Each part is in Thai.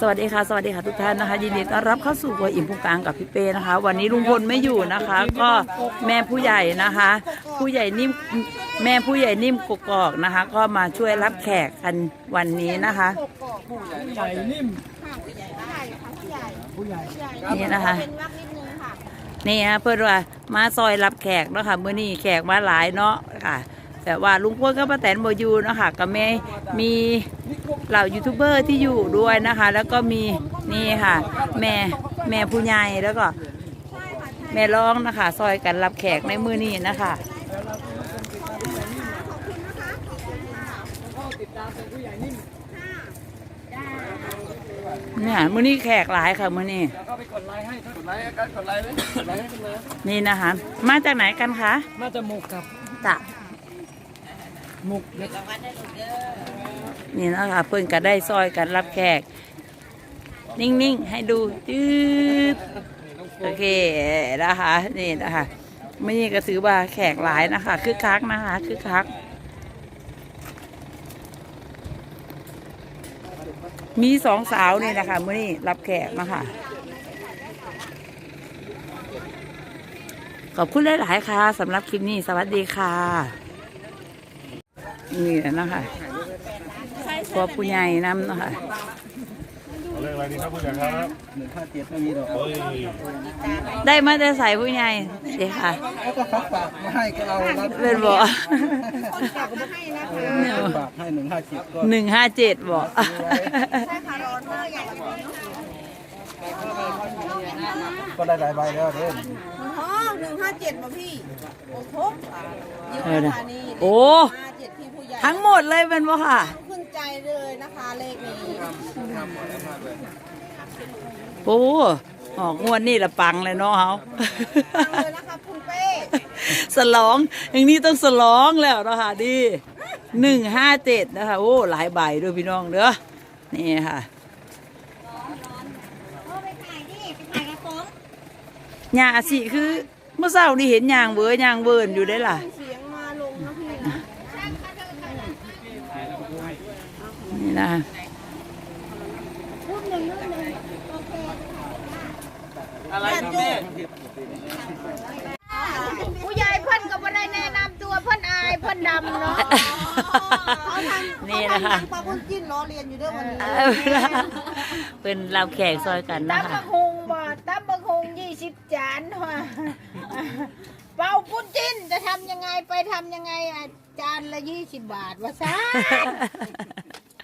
สวัสดีค่ะ สวัสดีค่ะทุกท่านนะคะ ยินดีต้อนรับเข้าสู่กัวอิ่มพุงกลางกับพี่เป้นะคะ วันนี้ลุงพลไม่อยู่นะคะ ก็แม่ผู้ใหญ่นะคะ ผู้ใหญ่นิ่มแม่ผู้ใหญ่นิ่มกกอกนะคะ ก็มาช่วยรับแขกกันวันนี้นะคะ ผู้ใหญ่นิ่มนี่นะคะเป็นวักนิดนึงค่ะนี่ฮะเพื่อนว่ามาซอยรับแขกเนาะค่ะเมื่อนี้แขกมาหลายเนาะค่ะ แต่ว่าลุงพลก็ป้าแตนบอยู่นะคะก็แม่มีเหล่ายูทูบเบอร์ที่อยู่ด้วยนะคะ แล้วก็มีนี่ค่ะ แม่แม่ผู้ใหญ่แล้วก็ แม่ร้องนะคะ ซอยกันรับแขกในมือนี้นะคะเนี่ยมือนี้แขกหลายค่ะมือนี้นี่นะคะ มาจากไหนกันคะน่าจะหมกกับจะ มกเด็กนี่นะคะเพื่อนก็ได้ซอยกันรับแขก นิ่งๆ ให้ดูจืดโอเคนะคะนี่นะคะไม่นี่ก็ถือว่าแขกหลายนะคะคึกคักนะคะคึกคัก มีสองสาวนี่นะคะมื่อนี้รับแขกนะคะขอบคุณหลาย ๆ ค่ะสำหรับคลิปนี้ สวัสดีค่ะ นี่แหละนะคะตัวผู้ใหญ่นำนะคะเอาเลขอะไรดีครับผู้ใหญ่ครับหนึ่งห้าเจ็ดไม่มีหรอกเฮ้ยได้มาแต่ใส่ผู้ใหญ่เดี๋ยวค่ะเขาก็ฟักฝากมาให้ก็เอาแล้วเป็นบ่ฝากมาให้นะคะฝากให้หนึ่งห้าเจ็ดก็หนึ่งห้าเจ็ดบ่ใช่ค่ะร้อนมากใหญ่กว่านี้ก็ได้หลายใบแล้วเด้ออ๋อหนึ่งห้าเจ็ดป่ะพี่ โอ้โหเยเอออะนะค่ะนี่โอ้ห้าเจ็ด ที่ผู้ใหญ่ทั้งหมดเลยเป็นบ่ค่ะ ขึ้นใจเลยนะคะเลขนี้โอ้ออกงวดนี่ละปังเลยเนาะเฮาฟังเลยนะคะคุณเป้สลอง อย่างนี้ต้องสลองแล้วเนาะค่ะดิหนึ่งห้าเจ็ดนะคะ โอ้ หลายใบด้วยพี่น้องเด้อนี่ค่ะไปถ่ายดิไปถ่ายกระป๋องยาสิคือเมื่อเช้านี่เห็นยางเบือยางเบินอยู่ได้ล่ะ เสียงมาลงนะพี่นะ นี่นะรูปหนึ่งรูปหนึ่งโอเคอะไรครับแม่ผู้ใหญ่เพิ่นก็บ่ได้แนะนำตัวเพิ่นอายเพิ่นดำเนาะเขาทำนี่นะคะ เขาทำหงปลาพุ่นจิ้นล้อเรียนอยู่ด้วยวันนี้เออเป็นเราแขกซอยกันนะตั้มคะบักฮงบ่ตั้มบักฮงยี่สิบจานว่ะเป่าพุ่นจิ้นจะทำยังไงไปทำยังไงอะจานละยี่สิบบาทวะซ่า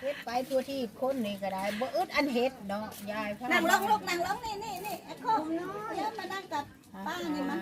เฮ็ดไปตัวที่คนนี่ก็ได้บ่อึดอันเฮ็ดเนาะยายพานั่งลงลูกนั่งลงนี่นี่นี่ไอ้โคกเดี๋ยวมานั่งกับป้านี่มัน